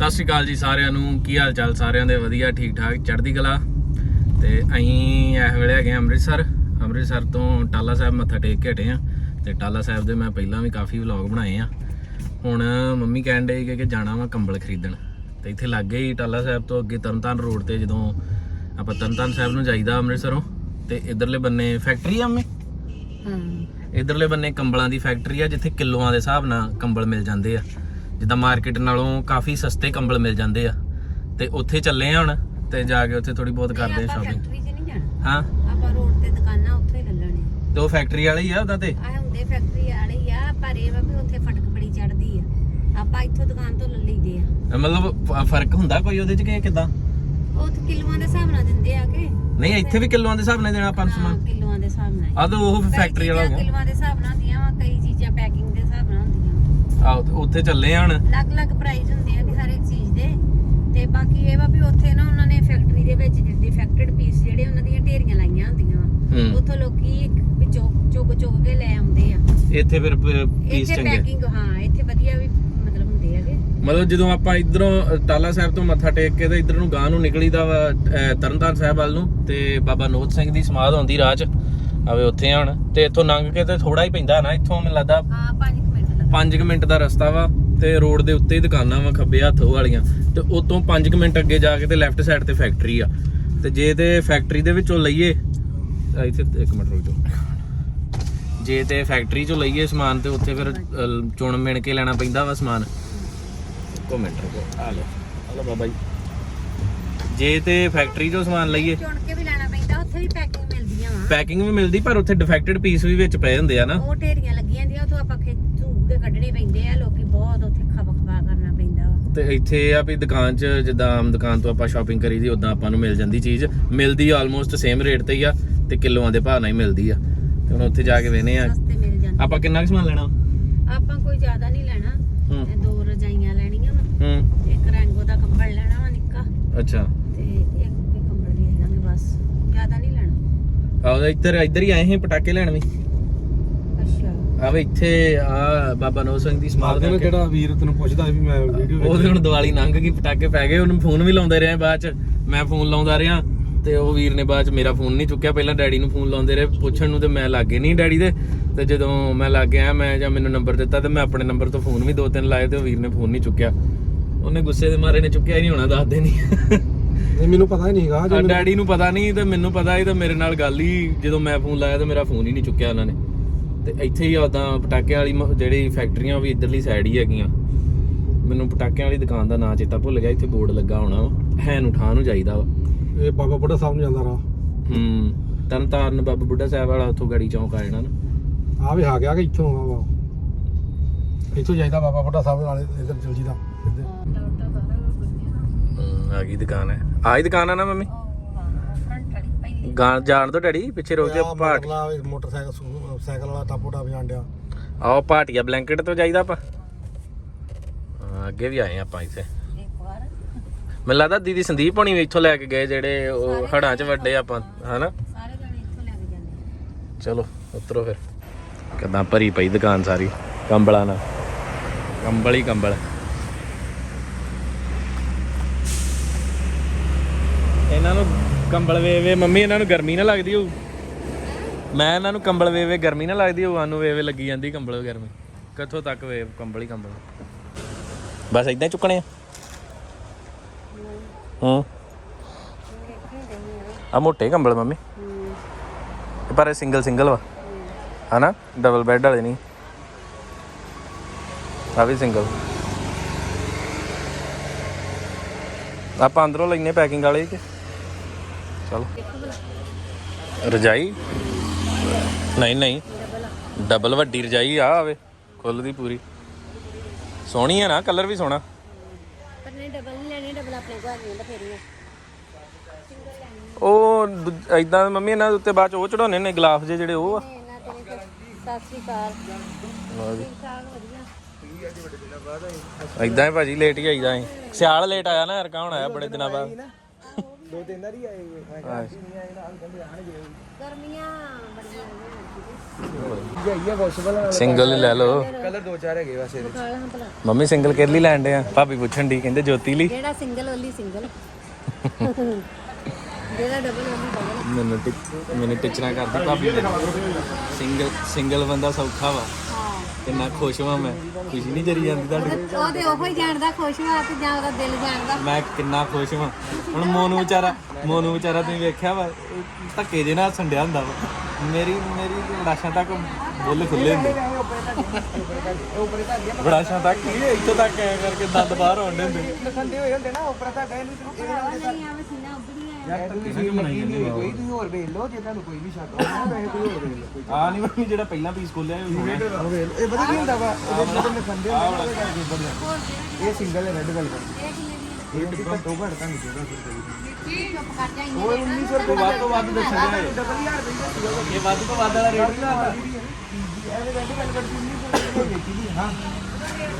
ਸਤਿ ਸ਼੍ਰੀ ਅਕਾਲ ਜੀ ਸਾਰਿਆਂ ਨੂੰ। ਕੀ ਹਾਲ ਚਾਲ ਸਾਰਿਆਂ ਦੇ? ਵਧੀਆ ਠੀਕ ਠਾਕ ਚੜ੍ਹਦੀ ਕਲਾ। ਤੇ ਅਸੀਂ ਇਸ ਵੇਲੇ ਹੈਗੇ ਅੰਮ੍ਰਿਤਸਰ। ਅੰਮ੍ਰਿਤਸਰ ਤੋਂ ਟਾਲਾ ਸਾਹਿਬ ਮੱਥਾ ਟੇਕ ਕੇ ਹਟੇ ਆ ਤੇ ਟਾਲਾ ਸਾਹਿਬ ਦੇ ਮੈਂ ਪਹਿਲਾਂ ਵੀ ਕਾਫੀ ਵਲੌਗ ਬਣਾਏ ਆ। ਹੁਣ ਮੰਮੀ ਕਹਿਣ ਡਈ ਕਿ ਜਾਣਾ ਵਾ ਕੰਬਲ ਖਰੀਦਣ। ਤੇ ਇੱਥੇ ਲੱਗੇ ਹੀ ਟਾਲਾ ਸਾਹਿਬ ਤੋਂ ਅੱਗੇ ਤਰਨਤਾਰਨ ਰੋਡ ਤੇ ਜਦੋਂ ਆਪਾਂ ਤਰਨਤਾਰਨ ਸਾਹਿਬ ਨੂੰ ਜਾਈਦਾ ਅੰਮ੍ਰਿਤਸਰੋਂ ਤੇ ਇਧਰਲੇ ਬੰਨੇ ਫੈਕਟਰੀ ਆ ਅੰਮੇ ਹਾਂ ਇਧਰਲੇ ਬੰਨੇ ਕੰਬਲਾਂ ਦੀ ਫੈਕਟਰੀ ਆ ਜਿੱਥੇ ਕਿਲੋਆਂ ਦੇ ਹਿਸਾਬ ਨਾਲ ਕੰਬਲ ਮਿਲ ਜਾਂਦੇ ਆ। ਜਿੱਦਾਂ ਮਾਰਕੀਟ ਨਾਲੋਂ ਕਾਫੀ ਸਸਤੇ ਕੰਬਲ ਮਿਲ ਜਾਂਦੇ ਆ। ਤੇ ਉੱਥੇ ਚੱਲੇ ਆ ਹੁਣ ਤੇ ਜਾ ਕੇ ਉੱਥੇ ਥੋੜੀ ਬਹੁਤ ਕਰਦੇ ਆ ਸ਼ਾਪਿੰਗ ਫੈਕਟਰੀ 'ਚ ਨਹੀਂ ਜਾਣਾ। ਹਾਂ। ਆਪਾਂ ਰੋਡ ਤੇ ਦੁਕਾਨਾਂ ਉੱਥੇ ਹੀ ਲੈ ਲੈਣੀਆਂ। ਤੇ ਉਹ ਫੈਕਟਰੀ ਵਾਲੇ ਹੀ ਆ ਉਹਦਾ ਤੇ? ਆ ਹੁੰਦੇ ਫੈਕਟਰੀ ਵਾਲੇ ਹੀ ਆ ਪਰ ਇਹ ਵਾ ਵੀ ਉੱਥੇ ਫਟਕ ਬੜੀ ਚੜਦੀ ਆ। ਆਪਾਂ ਇੱਥੋਂ ਦੁਕਾਨ ਤੋਂ ਲੈ ਲਈਦੇ ਆ। ਮਤਲਬ ਫ- ਫ਼ਰਕ ਹੁੰਦਾ ਕੋਈ ਉਹਦੇ ਚ ਕਿ ਕਿਦਾਂ? ਉਹ ਤੇ ਕਿਲੋਆਂ ਦੇ ਹਿਸਾਬ ਨਾਲ ਦਿੰਦੇ ਆ ਕਿ। ਨਹੀਂ ਇੱਥੇ ਵੀ ਕਿਲੋਆਂ ਦੇ ਹਿਸਾਬ ਨਾਲ ਦੇਣਾ ਆਪਾਂ ਨੂੰ ਹਾਂ, ਸਮਾਨ। ਕਿਲੋਆਂ ਦੇ ਹਿਸਾਬ ਨਾਲ। ਆ ਤਾਂ ਉਹ ਫੈਕਟਰੀ ਵਾਲਾ ਹੋ ਗਿਆ। ਕਿਲੋਆਂ ਦੇ ਹਿਸਾਬ ਨਾਲ ਹੁੰਦੀਆਂ ਵਾ ਕਈ ਚੀਜ਼ਾਂ ਪੈਕਿੰਗ ਤੇ ਉੱਥੇ ਚੱਲੇ ਆ ਹੁਣ। ਅਲੱਗ-ਅਲੱਗ ਪ੍ਰਾਈਸ ਹੁੰਦੇ ਆ ਕਿ ਹਰ ਇੱਕ ਚੀਜ਼ ਦੇ। ਤੇ ਬਾਕੀ ਇਹ ਵਾ ਵੀ ਉੱਥੇ ਨਾ ਉਹਨਾਂ ਨੇ ਫੈਕਟਰੀ ਦੇ ਵਿੱਚ ਡਿਫੈਕਟਡ ਪੀਸ ਜਿਹੜੇ ਉਹਨਾਂ ਦੀਆਂ ਢੇਰੀਆਂ ਲਾਈਆਂ ਹੁੰਦੀਆਂ ਵਾ। ਹੂੰ। ਉੱਥੋਂ ਲੋਕੀ ਵਿੱਚੋਂ ਚੁੱਕ ਚੁੱਕ ਕੇ ਲੈ ਆਉਂਦੇ ਆ। ਇੱਥੇ ਫਿਰ ਪੀਸ ਇੱਥੇ ਚੰਗੇ। ਪੈਕਿੰਗ ਹਾਂ ਇੱਥੇ ਵਧੀਆ ਵੀ ਮਤਲਬ ਹੁੰਦੇ ਹੈਗੇ। ਮਤਲਬ ਜਦੋਂ ਆਪਾਂ ਇਧਰੋਂ ਟਾਲਾ ਸਾਹਿਬ ਤੋਂ ਮੱਥਾ ਟੇਕ ਕੇ ਤੇ ਇਧਰ ਨੂੰ ਗਾਂ ਨੂੰ ਨਿਕਲੀਦਾ ਵਾ ਅਹ, ਤਰਨਤਾਰਨ ਸਾਹਿਬ ਵੱਲ ਨੂੰ ਤੇ ਬਾਬਾ ਨੋਦ ਸਿੰਘ ਦੀ ਸਮਾਧ ਆਉਂਦੀ ਰਾਹ 'ਚ। ਆਵੇ ਉੱਥੇ ਆ ਹੁਣ ਤੇ ਇੱਥੋਂ ਲੰਘ ਕੇ ਤੇ ਥੋੜਾ ਹੀ ਪੈਂਦਾ ਨਾ ਇੱਥੋਂ ਮੈਨੂੰ ਲੱਗਦਾ ਹਾਂ 5 ਮਿੰਟ ਲੱਗ 5 ਮਿੰਟ ਦਾ ਰਸਤਾ ਵਾ ਤੇ ਰੋਡ ਦੇ ਉੱਤੇ ਹੀ ਦੁਕਾਨਾਂ ਵਾ ਖੱਬੇ ਹੱਥ ਵਾਲੀਆਂ। ਤੇ ਉਤੋਂ 5 ਮਿੰਟ ਅੱਗੇ ਜਾ ਕੇ ਤੇ ਲੈਫਟ ਸਾਈਡ ਤੇ ਫੈਕਟਰੀ ਆ। ਤੇ ਜੇ ਤੇ ਫੈਕਟਰੀ ਦੇ ਵਿੱਚੋਂ ਲਈਏ ਇੱਥੇ ਇੱਕ ਮਿੰਟ ਰੁਕ ਜਾਓ। ਜੇ ਤੇ ਫੈਕਟਰੀ ਚੋਂ ਲਈਏ ਸਮਾਨ ਤੇ ਉੱਥੇ ਫਿਰ ਚੁਣ ਮਿਣ ਕੇ ਲੈਣਾ ਪੈਂਦਾ ਵਾ ਸਮਾਨ। ਇੱਕੋ ਮਿੰਟ ਰੁਕੋ ਆ ਲਓ। ਆ ਲਓ ਬਾਬਾ ਜੀ। ਜੇ ਤੇ ਫੈਕਟਰੀ ਚੋਂ ਸਮਾਨ ਲਈਏ। ਚੁਣ ਕੇ ਵੀ ਲੈਣਾ ਪੈਂਦਾ ਉੱਥੇ ਵੀ ਪੈਕਿੰਗ ਮਿਲਦੀਆਂ ਵਾ। ਪੈਕਿੰਗ ਵੀ ਮਿਲਦੀ ਪਰ ਉੱਥੇ ਡਿਫੈਕਟਡ ਪੀਸ ਵੀ ਵਿੱਚ ਪਏ ਹੁੰਦੇ ਆ ਨਾ। ਉਹ ਢੇਰੀਆਂ ਲੱਗੀਆਂ ਹੁੰਦੀਆਂ ਉੱਥੋਂ ਆਪਾਂ ਖਿੱਚੂ ਕੇ ਕੱਢਣੇ ਪੈਂਦੇ ਆ ਲੋਕੀ ਬਹੁਤ ਉੱਥੇ ਖਵਾ ਖਵਾ ਕਰਨਾ ਪੈਂਦਾ ਵਾ ਤੇ ਇੱਥੇ ਆ ਵੀ ਦੁਕਾਨ 'ਚ ਜਿੱਦਾਂ ਆਮ ਦੁਕਾਨ ਤੋਂ ਆਪਾਂ ਸ਼ਾਪਿੰਗ ਕਰੀਦੀ ਉਦਾਂ ਆਪਾਂ ਨੂੰ ਮਿਲ ਜਾਂਦੀ ਚੀਜ਼। ਮਿਲਦੀ ਆਲਮੋਸਟ ਸੇਮ ਰੇਟ ਤੇ ਹੀ ਆ ਤੇ ਕਿਲੋਆਂ ਦੇ ਭਾਅ ਨਾਲ ਹੀ ਮਿਲਦੀ ਆ। ਤੇ ਹੁਣ ਉੱਥੇ ਜਾ ਕੇ ਵੇਨੇ ਆ। ਸਸਤੇ ਮਿਲ ਜਾਂਦੇ। ਆਪਾਂ ਕਿੰਨਾ ਕੁ ਸਮਾਨ ਲੈਣਾ? ਆਪਾਂ ਕੋਈ ਜ਼ਿਆਦਾ ਨਹੀਂ ਲੈਣਾ। ਹੂੰ। ਦੋ ਰਜਾਈਆਂ ਲੈਣੀਆਂ ਵਾ। ਹੂੰ। ਇੱਕ ਰੈਂਗੋ ਦਾ ਕੰਬਲ ਲੈਣਾ ਵਾ ਨਿੱਕਾ। ਅੱਛਾ। ਤੇ ਇੱਕ ਵੀ ਕੰਬਲ ਲਾਂਗੇ ਬਸ। ਜ਼ਿਆਦਾ ਨਹੀਂ ਲੈਣਾ। ਆਹ ਇੱਧਰ ਇੱਧਰ ਹੀ ਆਏ ਸੀ ਪਟਾਕੇ ਲੈਣ ਵੀ? ਅੱਛਾ ਆਵੇ ਇੱਥੇ ਆ ਬਾਬਾ ਨੋ ਸਿੰਘ ਦੀ ਸਮਾਧ ਕਰਕੇ। ਕਿਹੜਾ ਵੀਰ ਤੈਨੂੰ ਪੁੱਛਦਾ ਵੀ ਮੈਂ ਵੀਡੀਓ ਉਹਦੇ ਹੁਣ ਦੀਵਾਲੀ ਲੰਘ ਗਈ ਪਟਾਕੇ ਪੈ ਗਏ ਉਹਨੂੰ ਫੋਨ ਵੀ ਲਾਉਂਦੇ ਰਹੇ ਬਾਅਦ ਚ। ਮੈਂ ਫੋਨ ਲਾਉਂਦਾ ਰਿਹਾ ਤੇ ਉਹ ਵੀਰ ਨੇ ਬਾਅਦ ਚ ਮੇਰਾ ਫੋਨ ਨਹੀਂ ਚੁੱਕਿਆ। ਪਹਿਲਾਂ ਡੈਡੀ ਨੂੰ ਫੋਨ ਲਾਉਂਦੇ ਰਹੇ ਪੁੱਛਣ ਨੂੰ ਤੇ ਮੈਂ ਲੱਗੇ ਨਹੀਂ ਡੈਡੀ ਦੇ। ਤੇ ਜਦੋਂ ਮੈਂ ਲੱਗ ਗਿਆ ਮੈਂ ਜਾਂ ਮੈਨੂੰ ਨੰਬਰ ਦਿੱਤਾ ਤੇ ਮੈਂ ਆਪਣੇ ਨੰਬਰ ਤੋਂ ਫੋਨ ਵੀ ਦੋ ਤਿੰਨ ਲਾਏ ਤੇ ਉਹ ਵੀਰ ਨੇ ਫੋਨ ਨਹੀਂ ਚੁੱਕਿਆ। ਉਹਨੇ ਗੁੱਸੇ ਦੇ ਮਾਰੇ ਨੇ ਚੁੱਕਿਆ ਹੀ ਨਹੀਂ ਹੋਣਾ ਦੱਸਦੇ ਨਹੀਂ। ਨਹੀਂ ਮੈਨੂੰ ਪਤਾ ਹੀ ਨਹੀਂਗਾ ਆ ਡੈਡੀ ਨੂੰ ਪਤਾ ਨਹੀਂ ਤੇ ਮੈਨੂੰ ਪਤਾ ਹੀ ਤੇ ਮੇਰੇ ਨਾਲ ਗੱਲ ਹੀ ਜਦੋਂ ਮੈਂ ਫੋਨ ਲਾਇਆ ਤੇ ਮੇਰਾ ਫੋਨ ਹੀ ਨਹੀਂ ਚੁੱਕਿਆ ਉਹਨਾਂ ਨੇ। ਤੇ ਇੱਥੇ ਹੀ ਉਦਾਂ ਪਟਾਕੇ ਵਾਲੀ ਜਿਹੜੀ ਫੈਕਟਰੀਆਂ ਵੀ ਇਧਰਲੀ ਸਾਈਡ ਹੀ ਹੈਗੀਆਂ। ਮੈਨੂੰ ਪਟਾਕਿਆਂ ਵਾਲੀ ਦੁਕਾਨ ਦਾ ਨਾਂ ਚੇਤਾ ਭੁੱਲ ਗਿਆ ਇੱਥੇ ਬੋਰਡ ਲੱਗਾ ਹੋਣਾ ਵਾ। ਹੈ ਨੂੰ ਜਾਈਦਾ ਵਾ। ਇਹ ਬਾਬਾ ਬੁੱਢਾ ਸਾਹਿਬ ਨੂੰ ਜਾਂਦਾ ਰਾਹ ਹੂੰ ਤਰਨਤਾਰਨ ਬਾਬਾ ਬੁੱਢਾ ਸਾਹਿਬ ਵਾਲਾ ਉੱਥੋਂ ਗਾੜੀ ਚੌਂਕ ਆ ਜਾਣਾ ਨਾ। ਆ ਵੀ ਆ ਗਿਆ ਕਿ ਇੱਥੋਂ ਆ ਵਾ। ਇੱਥੋਂ ਜਾਈਦਾ ਬਾਬਾ ਬੁੱਢਾ ਸਾਹਿਬ ਨਾਲ ਇੱਧਰ ਚਲ ਜੀਦਾ ਆ ਗਈ ਦੁਕਾਨ ਹੈ। ਆਹੀ ਦੁਕਾਨ ਆ ਨਾ ਮੰਮੀ? ਗਾਂ ਜਾਣ ਤੋਂ ਡੈਡੀ ਪਿੱਛੇ ਰੁਕ ਜਾ ਪਾਟ ਮੋਟਰਸਾਈਕਲ ਸਾਈਕਲ ਵਾਲਾ ਟਾਪੂ ਟਾਪ ਜਾਂਦਿਆ ਆਓ ਪਾਟੀਆ ਬਲੈਂਕਟ ਤੋਂ ਜਾਈਦਾ ਆਪਾਂ। ਹਾਂ, ਅੱਗੇ ਵੀ ਆਏ ਆਪਾਂ ਇੱਥੇ। ਮੈਨੂੰ ਲੱਗਦਾ ਦੀਦੀ ਸੰਦੀਪ ਹੋਣੀ ਵੀ ਇੱਥੋਂ ਲੈ ਕੇ ਗਏ ਜਿਹੜੇ ਉਹ ਹੜਾਂ 'ਚ ਵੱਡੇ ਆਪਾਂ ਹਨਾ? ਸਾਰੇ ਜਣੇ ਇੱਥੋਂ ਲੈ ਕੇ ਜਾਂਦੇ। ਆ। ਚਲੋ ਉਤਰੋ ਫਿਰ। ਕਿੱਦਾਂ ਭਰੀ ਪਈ ਦੁਕਾਨ ਸਾਰੀ ਕੰਬਲਾਂ ਨਾਲ। ਕੰਬਲ ਹੀ ਕੰਬਲ। ਇਹਨਾਂ ਨੂੰ ਕੰਬਲ ਵੇਵੇ, ਮੰਮੀ ਇਹਨਾਂ ਨੂੰ ਗਰਮੀ ਨਾ ਲੱਗਦੀ ਹੋਊ। ਮੈਂ ਇਹਨਾਂ ਨੂੰ ਕੰਬਲ ਵੇਵੇ, ਗਰਮੀ ਨਾ ਲੱਗਦੀ ਹੋਊ, ਸਾਨੂੰ ਵੇ ਲੱਗੀ ਜਾਂਦੀ ਕੰਬਲ ਗਰਮੀ। ਕਿੱਥੋਂ ਤੱਕ ਵੇ ਕੰਬਲ ਹੀ ਕੰਬਲ? ਬਸ ਇਦਾਂ ਚੁੱਕਣੇ ਆ। ਹੂੰ। ਆ ਮੋਟੇ ਕੰਬਲ ਮੰਮੀ। ਪਰ ਇਹ ਸਿੰਗਲ ਸਿੰਗਲ ਵਾ। ਹਨਾ? ਡਬਲ ਬੈੱਡ ਵਾਲੇ ਨਹੀਂ ਆ ਵੀ ਸਿੰਗਲ ਆਪਾਂ ਅੰਦਰੋਂ ਲੈਨੇ ਪੈਕਿੰਗ ਵਾਲੇ ਕਿ? ਚਲੋ। ਰਜਾਈ? ਨਹੀਂ ਨਹੀਂ। ਡਬਲ ਵੱਡੀ ਰਜਾਈ ਆ ਆਵੇ। ਕੁੱਲ ਦੀ ਪੂਰੀ। ਸੋਹਣੀ ਹੈ ਨਾ ਕਲਰ ਵੀ ਸੋਹਣਾ। ਪਰ ਨਹੀਂ ਡਬਲ ਨਹੀਂ ਲੈਣੀ ਡਬਲ ਆਪਣੇ ਘਰ ਨਹੀਂ ਹੁੰਦਾ ਫੇਰ ਉਹ ਐਦਾਂ ਮੰਮੀ ਇਹਨਾਂ ਦੇ ਉੱਤੇ ਬਾਅਦ ਚ ਉਹ ਚੜਾਉਣੇ ਨੇ ਗਲਾਫ ਜੇ ਜਿਹੜੇ ਉਹ ਆ। ਸਤਿ ਸ੍ਰੀ ਅਕਾਲ। ਐਦਾਂ ਹੀ ਭਾਜੀ ਲੇਟ ਹੀ ਆਈਦਾ ਸੀ ਸਿਆਲ ਲੇਟ ਆਇਆ ਨਾ ਯਾਰ ਕੌਣ ਆਇਆ ਬੜੇ ਦਿਨਾਂ ਬਾਅਦ। ਦੋ ਤਿੰਨ ਵਾਰੀ ਆਏ ਹੋਏ। ਮੈਂ ਕਿਹਾ ਅਸੀਂ ਨਹੀਂ ਆਏ ਨਾਲ ਕਹਿੰਦੇ ਆਣਗੇ ਗਰਮੀਆਂ ਬੜੀਆਂ ਨੇ ਜਾਈਏ ਪੋਸੀਬਲ ਸਿੰਗਲ ਲੈ ਲਓ। ਕਲਰ ਦੋ ਚਾਰ ਹੈਗੇ ਵੈਸੇ ਇਹਦੇ ਮੰਮੀ ਸਿੰਗਲ ਕਿਹਦੇ ਲਈ ਲੈਣ ਦੇ ਆ? ਭਾਬੀ ਪੁੱਛਣ ਦੀ ਕਹਿੰਦੇ ਜੋਤੀ ਲਈ। ਜਿਹੜਾ ਸਿੰਗਲ ਉਹਲੀ ਸਿੰਗਲ ਜਿਹੜਾ ਡਬਲ ਉਹਲੀ ਡਬਲ ਮੈਨੂੰ ਟਿਚ ਮੈਨੂੰ ਟਿਚਣਾ ਕਰਦੀ ਭਾਬੀ ਸਿੰਗਲ ਸਿੰਗਲ ਬੰਦਾ ਸੌਖਾ ਵਾ। ਕਿੰਨਾ ਖੁਸ਼ ਹਾਂ ਮੈਂ। ਖੁਸ਼ੀ ਨਹੀਂ ਜਰੀ ਜਾਂਦੀ ਤੁਹਾਡੀ। ਉਹ ਤੇ ਉਹੋ ਹੀ ਜਾਣਦਾ ਖੁਸ਼ ਹੋਇਆ ਤੇ ਜਾਂ ਉਹਦਾ ਦਿਲ ਜਾਣਦਾ। ਮੈਂ ਕਿੰਨਾ ਖੁਸ਼ ਹਾਂ ਹੁਣ ਮੋਨੂ ਵਿਚਾਰਾ ਮੋਨੂ ਵਿਚਾਰਾ ਤੁਸੀਂ ਵੇਖਿਆ ਵਾ ਧੱਕੇ ਜੇ ਨਾਲ ਸੰਡਿਆ ਹੁੰਦਾ ਵਾ। ਮੇਰੀ ਮੇਰੀ ਗੜਾਸ਼ਾਂ ਤੱਕ ਬੁੱਲ ਖੁੱਲੇ ਹੁੰਦੇ। ਗੜਾਸ਼ਾਂ ਤੱਕ ਹੀ ਇੱਥੋਂ ਤੱਕ ਐ ਕਰਕੇ ਦੰਦ ਬਾਹਰ ਆਉਂਦੇ ਹੁੰਦੇ। ਲਖੰਦੇ ਹੋਏ ਹੁੰਦੇ ਨਾ ਉੱਪਰ ਤਾਂ ਕਹਿੰਦੇ ਨਹੀਂ ਕੋਈ ਤੁਸੀਂ ਹੋਰ ਵੇਖ ਲਓ ਜੇ ਤੁਹਾਨੂੰ ਕੋਈ ਵੀ ਸ਼ੱਕ ਹੋਵੇ ਵੈਸੇ ਕੋਈ ਹੋਰ ਵੇਖ ਲਓ ਆ ਨਹੀਂ ਮੰਮੀ ਜਿਹੜਾ ਪਹਿਲਾਂ ਪੀਸ ਖੋਲਿਆ ਇਹ ਹੋਣਾ। ਉਹ ਵੇਖ ਲਓ। ਇਹ ਪਤਾ ਕੀ ਹੁੰਦਾ ਵਾ ਇਹਦੇ ਜਿਹੜੇ ਲਖੰਦੇ ਹੁੰਦੇ ਨਾ ਉਹਦੇ ਕਰਕੇ ਵਧੀਆ। ਇਹ ਸਿੰਗਲ ਹੈ ਰੈੱਡ ਵੈਲਵਟ ਇਹ ਕਿੰਨੇ ਦੀ ਇਹ ਵੀ ਘੱਟੋ ਘੱਟ ਤਾਂ ਨਹੀਂ 1400 ਰੁਪਏ ਦੀ ਚੁੱਪ ਕਰ ਜਾ ਇੰਨੇ ਉਹ 1900 ਰੁਪਏ ਵੱਧ ਤੋਂ ਵੱਧ ਦੱਸਣਾ ਹੈ ਡਬਲ ਹਜ਼ਾਰ ਰੁਪਏ ਇਹ ਵੱਧ ਤੋਂ ਵੱਧ ਵਾਲਾ ਰੇਟ ਨਹੀਂ ਲਾਤਾ ਐਵੇਂ ਰੈੱਡ ਵੈਲਵਟ ਦੀ 1900 ਰੁਪਏ ਦੀ ਵੇਚੀ ਦੀ ਹਾਂ।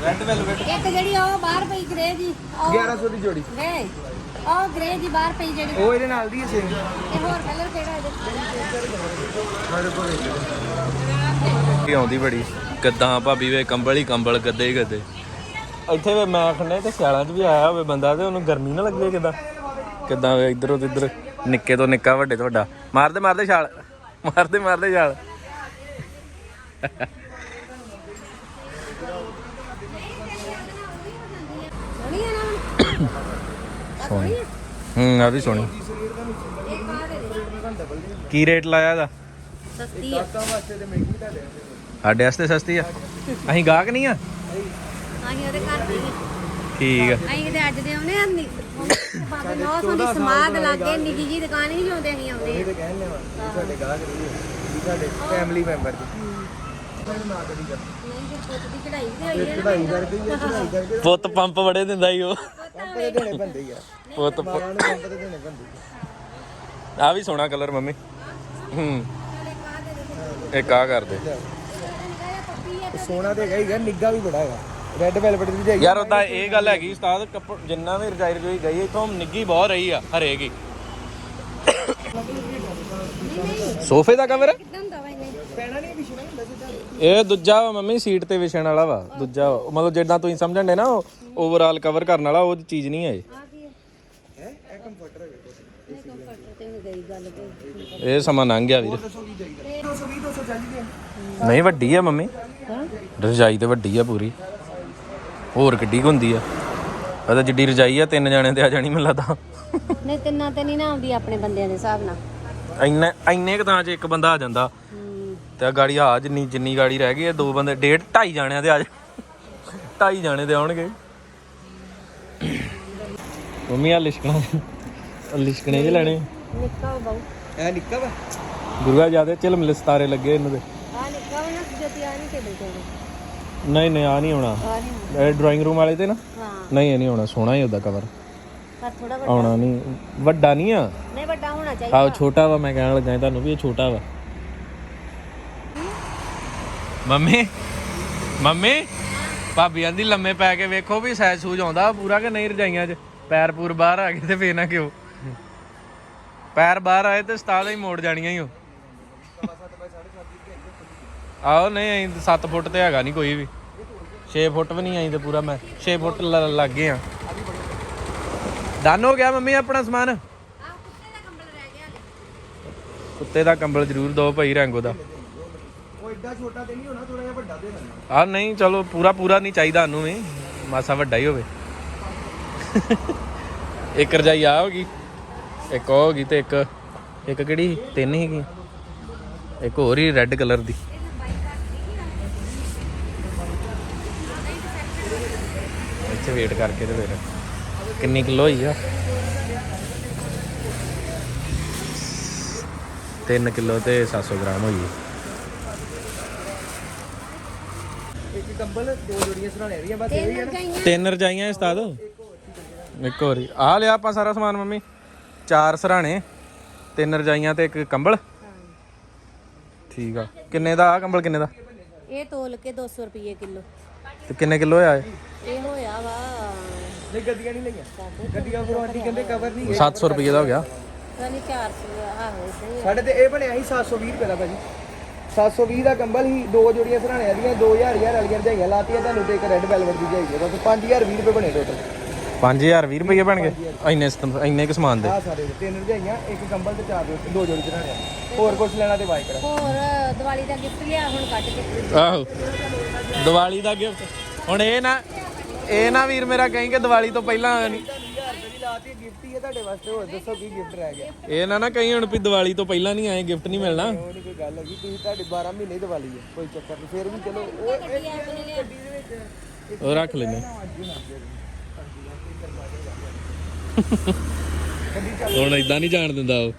ਰੈੱਡ ਵੈਲਵਟ ਇੱਕ ਜਿਹੜੀ ਉਹ ਬਾਹਰ ਪਈ ਗ੍ਰੇ ਜੀ ਉਹ 1100 ਦੀ ਜੋੜੀ। ਗ੍ਰੇ ਉਹ ਗ੍ਰੇ ਜੀ ਬਾਹਰ ਪਈ ਜਿਹੜੀ ਉਹ ਇਹਦੇ ਨਾਲ ਦੀ ਹੈ ਸੇਮ ਤੇ ਹੋਰ ਕਲਰ ਕਿਹੜਾ ਇਹਦੇ? ਕੀ ਆਉਂਦੀ ਬੜੀ। ਗੱਦਾਂ ਭਾਬੀ ਵੇ ਕੰਬਲ ਹੀ ਕੰਬਲ ਗੱਦੇ ਹੀ ਗੱਦੇ। ਇੱਥੇ ਵੇ ਮੈਂ ਆਖਣਾ ਤੇ ਸਿਆਲਾਂ 'ਚ ਵੀ ਆਇਆ ਹੋਵੇ ਬੰਦਾ ਤੇ ਉਹਨੂੰ ਗਰਮੀ ਨਾ ਲੱਗੇ ਕਿਦਾਂ। ਕਿਦਾਂ ਵੇ ਇੱਧਰੋਂ ਤੇ ਇੱਧਰ ਨਿੱਕੇ ਤੋਂ ਨਿੱਕਾ ਵੱਡੇ ਤੋਂ ਵੱਡਾ। ਮਾਰਦੇ ਮਾਰਦੇ ਛਾਲ। ਮਾਰਦੇ ਮਾਰਦੇ ਛਾਲ ਸੋਹਣੀ ਆ ਨਾ ਆ ਸੋਹਣੀ। ਆ ਹੂੰ ਆ ਵੀ ਸੋਹਣੀ। ਕਾ ਦੇ ਦੇ ਕੀ ਰੇਟ ਲਾਇਆ ਇਹਦਾ? ਸਸਤੀ ਆ। ਵਾਸਤੇ ਤੇ ਮਹਿੰਗੀ ਤੁਹਾਡੇ ਸਾਡੇ ਵਾਸਤੇ ਸਸਤੀ ਆ। ਅਸੀਂ ਗਾਹਕ ਨਹੀਂ ਆ? ਅਸੀਂ ਉਹਦੇ ਘਰ ਦੇ ਹੀ। ਠੀਕ ਆ। ਅਸੀਂ ਕਿਤੇ ਅੱਜ ਦੇ ਆਉਨੇ ਆ ਨੀ- ਬਾਬੇ ਨੌ ਸੌ ਦੀ ਸਮਾਦ ਲੱਗੇ ਨਿੱਕੀ ਜੀ ਦੁਕਾਨ ਹੀ ਲਾਉਂਦੇ ਅਸੀਂ ਆਉਂਦੇ। ਇਹ ਤੇ ਕਹਿੰਦੇ ਵਾ ਵੀ ਸਾਡੇ ਗਾਹਕ ਨਹੀਂ ਹੈ ਵੀ ਸਾਡੇ ਫੈਮਿਲੀ ਮੈਂਬਰ ਦੀ ਨਾ ਕਰ ਨਹੀਂ ਜੇ ਪੁੱਤ ਦੀ ਕਢਾਈ ਤੇ ਹੋਈ ਹੈ ਚੜਾਈ ਕਰਕੇ ਜਾਂ ਚੜਾਈ ਕਰਕੇ ਪੁੱਤ ਪੰਪ ਬੜੇ ਦਿੰਦਾ ਈ ਉਹ। ਪੰਪ ਦੇ ਦੇਣੇ ਬੰਦੇ ਹੀ ਆ ਪੁੱਤ ਮਾਰਾਂ ਨੂੰ ਪੰਪ ਦੇ ਦੇਣੇ ਬੰਦੇ ਆ ਵੀ ਸੋਹਣਾ ਕਲਰ ਮੰਮੀ। ਹੂੰ। ਇੱਕ ਆ ਕਰ ਦੇ। ਸੋਨਾ ਤੇ ਹੈਗਾ ਹੀ ਗਾ ਨਿੱਗਾ ਵੀ ਬੜਾ ਹੈਗਾ। ਰੈੱਡ ਵੈਲਵਟ ਦੀ ਜਾਈ ਯਾਰ ਉਦਾਂ ਇਹ ਗੱਲ ਹੈਗੀ ਉਸਤਾਦ ਕੱਪੜ ਜਿੰਨਾ ਵੀ ਰਜਾਈ ਰਜੂਈ ਗਈ ਇਥੋਂ ਨਿੱਗੀ ਬਹੁਤ ਰਹੀ ਆ ਹਰੇਕ ਹੀ। ਸੋਫੇ ਦਾ ਕਵਰ ਇਹ? ਦੂਜਾ ਵਾ ਮੰਮੀ ਸੀਟ ਤੇ ਵਿਛਣ ਵਾਲਾ ਵਾ। ਦੂਜਾ ਵਾ। ਮਤਲਬ ਜਿੱਦਾਂ ਤੁਸੀਂ ਸਮਝਣ ਦੇ ਨਾ ਓਵਰਆਲ ਕਵਰ ਕਰਨ ਵਾਲਾ ਉਹ ਚੀਜ਼ ਨਹੀਂ ਹੈ ਇਹ। ਸਮਾਂ ਲੰਘ ਗਿਆ ਵੀਰ ਦੱਸੋ ਕੀ ਚਾਹੀਦਾ 220 240 ਦੇ ਨਹੀਂ ਵੱਡੀ ਆ ਮੰਮੀ। ਰਜਾਈ ਤੇ ਵੱਡੀ ਆ ਪੂਰੀ। ਹੋਰ ਕਿੱਡੀ ਕੁ ਹੁੰਦੀ ਆ। ਇਹ ਤਾਂ ਜਿੱਡੀ ਰਜਾਈ ਆ ਤਿੰਨ ਜਾਣੇ ਤੇ ਆ ਜਾਣੀ ਮੈਨੂੰ ਲੱਗਦਾ। ਨਹੀਂ ਤਿੰਨਾਂ ਤੇ ਨਹੀਂ ਨਾ ਆਉਂਦੀ ਆਪਣੇ ਬੰਦਿਆਂ ਦੇ ਹਿਸਾਬ ਨਾਲ। ਇੰਨੇ ਇੰਨੇ ਕੁ ਤਾਂ ਚ ਇੱਕ ਬੰਦਾ ਆ ਜਾਂਦਾ ਤੇ ਆ ਗਾੜੀ ਆ ਜਿੰਨੀ ਜਿੰਨੀ ਗਾੜੀ ਰਹਿ ਗਈ ਆ ਦੋ ਬੰਦੇ ਡੇਢ ਢਾਈ ਜਾਣਿਆਂ ਦੇ ਆ ਜਾ ਢਾਈ ਜਾਣੇ ਤੇ ਆਉਣਗੇ। ਮੰਮੀ ਆ ਲਿਸ਼ਕਣਾ ਲਿਸ਼ਕਣੇ ਜੇ ਲੈਣੇ। ਨਿੱਕਾ ਬਾਉ ਇਹ ਨਿੱਕਾ ਵਾ? ਗੁਰੂਆ ਜਿਆਦੇ ਚਿਲਮ ਲਿਸਤਾਰੇ ਲੱਗੇ ਇਹਨਾਂ ਦੇ। ਆ ਨਿੱਕਾ ਵਾ ਨਾ ਜੋਤੀ ਆ ਨਹੀਂ ਟੇਬਲ ਤੇ ਨਹੀਂ ਨਹੀਂ ਆ ਨਹੀਂ ਆਉਣਾ। ਆ ਨਹੀਂ ਇਹ ਡਰਾਇੰਗ ਰੂਮ ਵਾਲੇ ਤੇ ਨਾ? ਹਾਂ। ਨਹੀਂ ਇਹ ਨਹੀਂ ਆਉਣਾ ਸੋਹਣਾ ਹੀ ਉਹਦਾ ਕਵਰ ਪਰ ਥੋੜਾ ਵੱਡਾ। ਆਉਣਾ ਨਹੀਂ ਵੱਡਾ ਨਹੀਂ ਆ। ਨਹੀਂ ਵੱਡਾ ਹੋਣਾ ਚਾਹੀਦਾ। ਆਹ, ਛੋਟਾ ਵਾ, ਮੈਂ ਕਹਿਣ ਲੱਗਾ ਸੀ ਤੁਹਾਨੂੰ ਵੀ ਇਹ ਛੋਟਾ ਵਾ। ਮੰਮੀ ਮੰਮੀ, ਭਾਬੀ ਆਂਦੀ ਲੰਮੇ ਪੈ ਕੇ ਵੇਖੋ ਵੀ ਸੈਜ ਸੂਜ ਆਉਂਦਾ ਪੂਰਾ ਕਿ ਨਹੀਂ ਰਜਾਈਆਂ 'ਚ? ਪੈਰ ਪੂਰ ਬਾਹਰ ਆ ਗਏ ਤੇ ਫੇਰ ਨਾ ਕਿਉਂ? ਪੈਰ ਬਾਹਰ ਆਏ ਤੇ ਸਤਾਲਾ ਹੀ ਮੋੜ ਜਾਣੀਆਂ ਹੀ ਉਹ ਆਓ ਨਹੀਂ, ਅਸੀਂ 7 ਫੁੱਟ ਤੇ ਹੈਗਾ ਨਹੀਂ ਕੋਈ ਵੀ। 6 ਫੁੱਟ ਵੀ ਨਹੀਂ ਆਈ ਤੇ ਪੂਰਾ ਮੈਂ। 6 ਫੁੱਟ ਲੱਗ ਗਏ ਆ। ਡਨ ਹੋ ਗਿਆ ਮੰਮੀ ਆਪਣਾ ਸਮਾਨ ਆ ਕੁੱਤੇ ਦਾ ਕੰਬਲ ਰਹਿ ਗਿਆ ਹਲੇ ਕੁੱਤੇ ਦਾ ਕੰਬਲ ਜ਼ਰੂਰ ਦੋ ਭਾਈ ਰੰਗੋ ਦਾ। ਉਹ ਐਡਾ ਛੋਟਾ ਤੇ ਨਹੀਂ ਹੋਣਾ ਥੋੜਾ ਜਿਹਾ ਵੱਡਾ ਦੇ ਦੇਣਾ ਆ ਨਹੀਂ ਚਲੋ ਪੂਰਾ ਪੂਰਾ ਨਹੀਂ ਚਾਹੀਦਾ ਸਾਨੂੰ ਵੀ ਮਾਸਾ ਵੱਡਾ ਹੀ ਹੋਵੇ। ਇੱਕ ਰਜਾਈ ਆ ਹੋਗੀ ਇੱਕ ਉਹ ਹੋਗੀ ਤੇ ਇੱਕ ਇੱਕ ਕਿਹੜੀ? ਤਿੰਨ ਸੀਗੀਆਂ ਇੱਕ ਹੋਰ ਹੀ ਰੈੱਡ ਕਲਰ ਦੀ। ਇੱਥੇ ਵੇਟ ਕਰਕੇ ਤੇ ਫਿਰ। ਕਿੰਨੀ ਕਿਲੋ ਹੋਈ ਆ? 3 ਕਿਲੋ ਤੇ 700 ਗ੍ਰਾਮ ਹੋਈ। ਇੱਕ ਕੰਬਲ ਦੋ ਜੋੜੀਆਂ ਸਰਾਣੇ ਦੀਆਂ ਬਸ ਇਹ ਹੀ ਆ ਨਾ। ਗਈਆਂ ਤਿੰਨ ਰਜਾਈਆਂ ਇਸ ਉਸਤਾਦ। ਇੱਕ ਹੋਰ ਆ ਲਿਆ ਆਪਾਂ ਸਾਰਾ ਸਮਾਨ ਮੰਮੀ। ਚਾਰ ਸਰਾਣੇ ਤਿੰਨ ਰਜਾਈਆਂ ਤੇ ਇੱਕ ਕੰਬਲ। ਠੀਕ ਆ। ਕਿੰਨੇ ਦਾ ਆ ਕੰਬਲ ਕਿੰਨੇ ਦਾ? ਇਹ ਤੋਲ ਕੇ 200 ਰੁਪਏ ਕਿਲੋ। ਤੇ ਕਿੰਨੇ ਕਿਲੋ ਹੋਇਆ ਇਹ? ਇਹ ਹੋਇਆ ਵਾ ਨਹੀਂ ਗੱਡੀਆਂ ਨਹੀਂ ਲਈਆਂ। ਗੱਡੀਆਂ ਆਂਟੀ ਕਹਿੰਦੇ ਕਵਰ ਨਹੀਂ 700 ਰੁਪਏ ਦਾ ਹੋ ਗਿਆ। ਨਹੀਂ 400 ਆਹੋ ਇਦਾਂ ਹੀ ਸਾਡੇ ਤੇ ਇਹ ਬਣਿਆ ਸੀ 720 ਰੁਪਏ ਦਾ ਭਾਜੀ। 720 ਦਾ ਕੰਬਲ ਸੀ ਦੋ ਜੋੜੀਆਂ ਸਰਾਣਿਆਂ ਦੀਆਂ 2000 ਹਜ਼ਾਰ ਵਾਲੀਆਂ ਰਜਾਈਆਂ ਲਾਤੀਆਂ ਤੁਹਾਨੂੰ ਤੇ ਇੱਕ ਰੈੱਡ ਵੈਲਵਟ ਦੀ ਜਾਈਏ ਬਸ 5000 20 ਰੁਪਏ ਬਣੇ ਟੋਟਲ 5000 20 ਰੁਪਏ ਬਣ ਗਏ? ਇੰਨੇ ਸਤ- ਇੰਨੇ ਕੁ ਸਮਾਨ ਦੇ। ਆ ਸਾਰੇ ਦੇ। ਤਿੰਨ ਰਜਾਈਆਂ ਇੱਕ ਕੰਬਲ ਤੇ ਚਾਰ ਦੋ- ਦੋ ਜੋੜੀ ਸਰਾਣਿਆਂ। ਹੋਰ ਕੁਝ ਲੈਣਾ ਤੇ ਵਾਈ ਕਰਾ। ਹੋਰ ਦੀਵਾਲੀ ਦਾ ਗਿਫਟ ਲਿਆ ਹੁਣ ਕੱਢ ਕੇ ਆਹੋ। ਦੀਵਾਲੀ ਦਾ ਗਿਫਟ ਹੁਣ ਇਹ ਨਾ ਇਹ ਨਾ ਵੀਰ ਮੇਰਾ ਕਹੀਂ ਕਿ ਦੀਵਾਲੀ ਤੋਂ ਪਹਿਲਾਂ ਨਹੀਂ 1000 ਰੁਪਏ ਦੀ ਲਾਤੀ ਗਿਫਟ ਹੀ ਹੈ ਤੁਹਾਡੇ ਵਾਸਤੇ ਹੋਰ ਦੱਸੋ ਕੀ ਗਿਫਟ ਰਹਿ ਗਿਆ। ਇਹ ਨਾ ਨਾ ਕਹੀਂ ਹੁਣ ਵੀ ਦੀਵਾਲੀ ਤੋਂ ਪਹਿਲਾਂ ਨਹੀਂ ਆਏ ਗਿਫਟ ਨਹੀਂ ਮਿਲਣਾ। ਉਹ ਨਹੀਂ ਕੋਈ ਗੱਲ ਹੈਗੀ ਤੁਸੀਂ ਤੁਹਾਡੇ 12 ਮਹੀਨੇ ਦੀ ਦੀਵਾਲੀ ਹੈ ਕੋਈ ਚੱਕਰ ਨਹੀਂ। ਫਿਰ ਵੀ ਚਲੋ ਉਹ ਇਹ ਗੱਡੀ ਦੇ ਵਿੱਚ ਉਹ ਰੱਖ ਲੈਨੇ ਹੁਣ ਇਦਾਂ ਨਹੀਂ ਜਾਣ ਦਿੰਦਾ ਉਹ।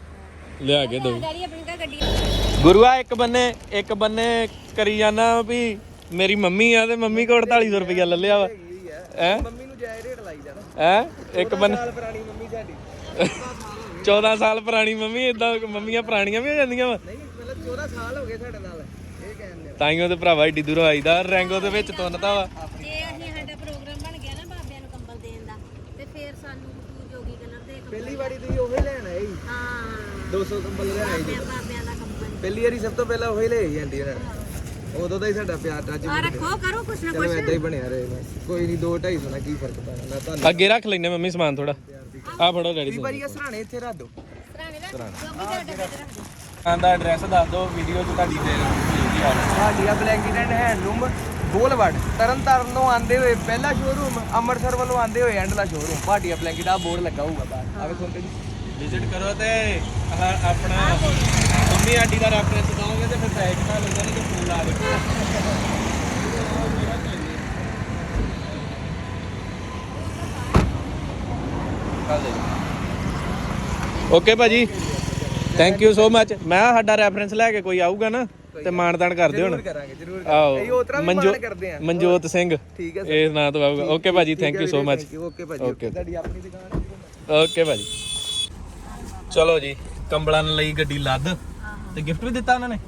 ਲਿਆ ਕੇ ਦੋ। ਗੁਰੂਆ ਇੱਕ ਬੰਨੇ ਇੱਕ ਬੰਨੇ ਕਰੀ ਜਾਣਾ ਵੀ ਮੇਰੀ ਮੰਮੀ ਆ ਤੇ ਮੰਮੀ ਕੋਲ 4800 ਰੁਪਇਆ ਲੈ ਲਿਆ ਵਾ। ਹੈ? ਹੈ? ਹੈ ਇੱਕ ਬੰਨੇ ਸਾਲ ਪੁਰਾਣੀ ਮੰਮੀ ਸਾਡੀ 14 ਸਾਲ ਪੁਰਾਣੀ ਮੰਮੀ ਇਦਾਂ ਮੰਮੀਆਂ ਪੁਰਾਣੀਆਂ ਵੀ ਹੋ ਜਾਂਦੀਆਂ ਵਾ? ਨਹੀਂ ਮਤਲਬ 14 ਸਾਲ ਹੋ ਗਏ ਸਾਡੇ ਨਾਲ ਇਹ ਕਹਿੰਦੇ ਤਾਈਓ ਤੇ ਭਰਾਵਾ ਏਡੀ ਦੂਰੋਂ ਆਈਦਾ ਰੈਂਗੋ ਦੇ ਵਿੱਚ ਤੁੰਨਤਾ ਵਾ। ਜੇ ਅਸੀਂ ਸਾਡਾ ਪ੍ਰੋਗਰਾਮ ਬਣ ਗਿਆ ਨਾ ਬਾਬਿਆਂ ਨੂੰ ਕੰਬਲ ਦੇਣ ਦਾ ਤੇ ਫਿਰ ਸਾਨੂੰ ਤੂੰ ਜੋਗੀ ਕਲਰ ਦੇ ਕੰਬਲ- ਪਹਿਲੀ ਵਾਰੀ ਤੁਸੀਂ ਉਹੀ ਲੈਣ ਆਏ ਸੀ। ਹਾਂ। 200 ਕੰਬਲ ਲੈ ਆਏ ਜੀ ਬਾਬਿਆਂ ਬਾਬਿਆਂ ਦਾ ਕੰਬਲ। ਪਹਿਲੀ ਵਾਰੀ ਸਭ ਤੋਂ ਪਹਿਲਾਂ ਉਹੀ ਲੈ ਇਹਨਾਂ ਨੇ। ਉਦੋਂ ਦਾ ਹੀ ਸਾਡਾ ਪਿਆਰ ਟੱਚ ਆ ਰੱਖੋ ਕਰੋ ਕੁਛ ਨਾ ਚਲੋ ਕੁਛ। ਏਦਾਂ ਹੀ ਬਣਿਆ ਰਹੇ ਬਸ। ਕੋਈ ਨਹੀਂ 2 250 ਨਾਲ ਕੀ ਫ਼ਰਕ ਪੈਣਾ? ਮੈਂ ਤੁਹਾਨੂੰ ਅੱਗੇ ਰੱਖ ਲੈਨੇ ਮੰਮੀ ਸਮਾਨ ਥੋੜਾ ਆ ਫੜੋ ਡੈਡੀ ਭਾਜੀ ਇਹ ਸਰਾਣੇ ਇੱਥੇ ਰੱਖ ਦਿਓ। ਸਰਾਣੇ ਦਾ? ਜੋਗੀ ਦਾ ਰੱਖ ਦਿਓ। ਐਡਰੈਸ ਦੱਸ ਦਿਓ ਵੀਡੀਓ 'ਚ ਤੁਹਾਡੀ ਦੇ ਦੀ ਆ ਹਾਂਜੀ ਆ blanket and handloom boulevard Tarn Taran ਤੋਂ ਆਂਦੇ ਹੋਏ ਪਹਿਲਾ ਸ਼ੋਰੂਮ ਅੰਮ੍ਰਿਤਸਰ ਵੱਲੋਂ ਆਂਦੇ ਹੋਏ ਐਂਡਲਾ ਸ਼ੋਰੂਮ ਭਾਟੀਆ ਬਲੈਂਕਟ ਆ ਬੋਰਡ ਲੱਗਾ ਹੋਊਗਾ ਬਾਹਰ। ਆਵੇ ਖੋਲ ਕੇ ਵਿਜ਼ਿਟ ਕਰੋ ਤੇ ਆਹ ਆਪਣਾ ਮੰਮੀ ਆਂਟੀ ਦਾ ਰੈਫਰੈਂਸ ਦਾਓਗੇ ਤੇ ਫਿਰ ਪੈਸੇ ਘਟਾ ਲੈਂਦੇ ਨੇ ਕਿ ਫੋਨ ਲਾ ਦੇ ਓਕੇ ਭਾਜੀ। ਥੈਂਕ ਯੂ ਸੋ ਮੱਚ ਮੈਂ ਸਾਡਾ ਰੈਫਰੈਂਸ ਲੈ ਕੇ ਕੋਈ ਆਊਗਾ ਨਾ ਤੇ ਮਾਨਦਾਨ ਕਰ ਦਿਓ ਹੁਣ। ਕਰਾਂਗੇ ਜ਼ਰੂਰ ਕਰਾਂਗੇ। ਆਓ ਇਹ ਉਤਰਾ ਵੀ ਮਾਣ ਕਰਦੇ ਆ। ਮਨਜੋਤ ਸਿੰਘ। ਠੀਕ ਹੈ ਇਹ ਨਾਂ ਤੋਂ ਆਊਗਾ ਓਕੇ ਭਾਜੀ thank you so much okay ਭਾਜੀ ਓਕੇ ਤੁਹਾਡੀ ਆਪਣੀ ਦੁਕਾਨ ਹੈ। ਓਕੇ ਭਾਜੀ। ਚਲੋ ਜੀ ਕੰਬਲਾਂ ਲਈ ਗੱਡੀ ਲੱਦ ਤੇ ਗਿਫਟ ਵੀ ਦਿੱਤਾ ਉਹਨਾਂ ਨੇ।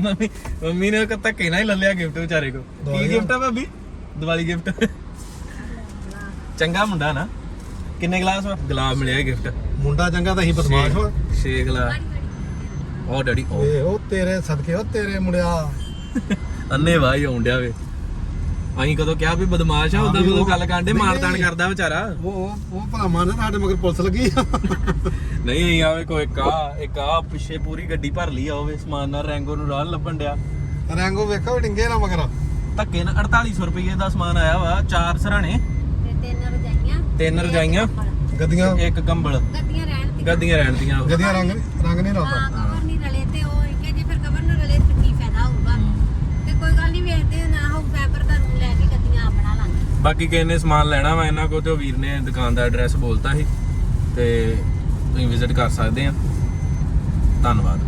ਮੰਮੀ ਮੰਮੀ ਨੇ ਕਦ ਤੱਕ ਹੀ ਲੱਲਿਆ ਗਿਫਟ ਵਿਚਾਰੇ ਕੋ ਕੀ ਗਿਫਟ ਆ ਭਾਬੀ? ਦੀਵਾਲੀ ਗਿਫਟ ਚੰਗਾ ਮੁੰਡਾ ਨਾ। ਕਿੰਨੇ ਗਲਾਸ ਵਾ? ਗੁਲਾਬ ਮਿਲਿਆ ਗਿਫਟ ਮੁੰਡਾ ਚੰਗਾ ਤਾਂ ਹੀ ਬਦਮਾਸ਼ ਵਾ। 6 ਗਲਾਸ। ਉਹ ਡੈਡੀ ਉਹ। ਉਹ ਤੇਰੇ ਸਦਕੇ ਉਹ ਤੇਰੇ ਮੁੰਡਿਆ। ਅੰਨੇ ਵਾਹ ਆਉਣ ਡਿਆ ਵੇ। ਅਸੀਂ ਕਦੋਂ ਕਿਹਾ ਵੀ ਬਦਮਾਸ਼ ਆ ਉਦੋਂ ਉਹ- ਗੱਲ ਨਹੀਂ, ਮਾਰਤਾਨ ਨਹੀਂ। ਕਰਦਾ ਵਿਚਾਰਾ। ਉਹ ਉਹ ਭਲਾ ਮੰਨ ਸਾਡੇ ਮਗਰ ਪੁਲਿਸ ਲੱਗੀ ਆ। ਨਹੀਂ ਆਵੇ ਕੋਈ ਕਾ ਇੱਕ ਆ ਪਿੱਛੇ ਪੂਰੀ ਗੱਡੀ ਭਰ ਲਈ ਆ ਹੋਵੇ ਸਮਾਨ ਨਾਲ ਰੈਂਗੋ ਨੂੰ ਰਾਹ ਲੱਭਣ ਡਿਆ। ਰੈਂਗੋ ਵੇਖੋ ਡਿੰਗੇ ਨਾ ਮਗਰ। ਧੱਕੇ ਨਾਲ 4800 ਰੁਪਏ ਦਾ ਸਮਾਨ ਆਇਆ ਵਾ ਚਾਰ ਸਰਾਣੇ। ਤੇ ਤਿੰਨ ਰਜਾਈਆਂ। ਤਿੰਨ ਰਜਾਈਆਂ। ਗੱਦੀਆਂ ਇੱਕ ਕੰਬਲ। ਗੱਦੀਆਂ ਰਹਿਣ ਦੀ ਗੱਦੀਆਂ ਰਹਿਣ ਦੀਆਂ। ਗੱਦੀਆਂ ਰੰਗ ਰੰਗ ਨਹੀਂ ਲਾਉਂਦਾ ਹਾਂ ਕਵਰ ਨਹੀਂ ਰਲੇ ਤੇ ਉਹ ਕਿ ਜੇ ਫਿਰ ਕਵਰ ਨਾ ਰਲੇ ਤੇ ਕੀ ਫਾਇਦਾ ਹੋਊਗਾ ਤੇ ਕੋਈ ਗੱਲ ਨਹੀਂ ਵੇਖਦੇ ਨਾ ਹੋਊ ਫੈਬਰ ਤੁਹਾਨੂੰ ਲੈ ਕੇ ਗੱਦੀਆਂ ਆਪਣਾ ਲਾਂਗੇ ਬਾਕੀ ਕਿਸੇ ਨੇ ਸਮਾਨ ਲੈਣਾ ਵਾ ਇਹਨਾਂ ਕੋਲ ਤੇ ਉਹ ਵੀਰ ਨੇ ਦੁਕਾਨ ਦਾ ਐਡਰੈਸ ਬੋਲਤਾ ਸੀ ਤੇ ਤੁਸੀਂ ਵਿਜ਼ਿਟ ਕਰ ਸਕਦੇ ਆ। ਧੰਨਵਾਦ।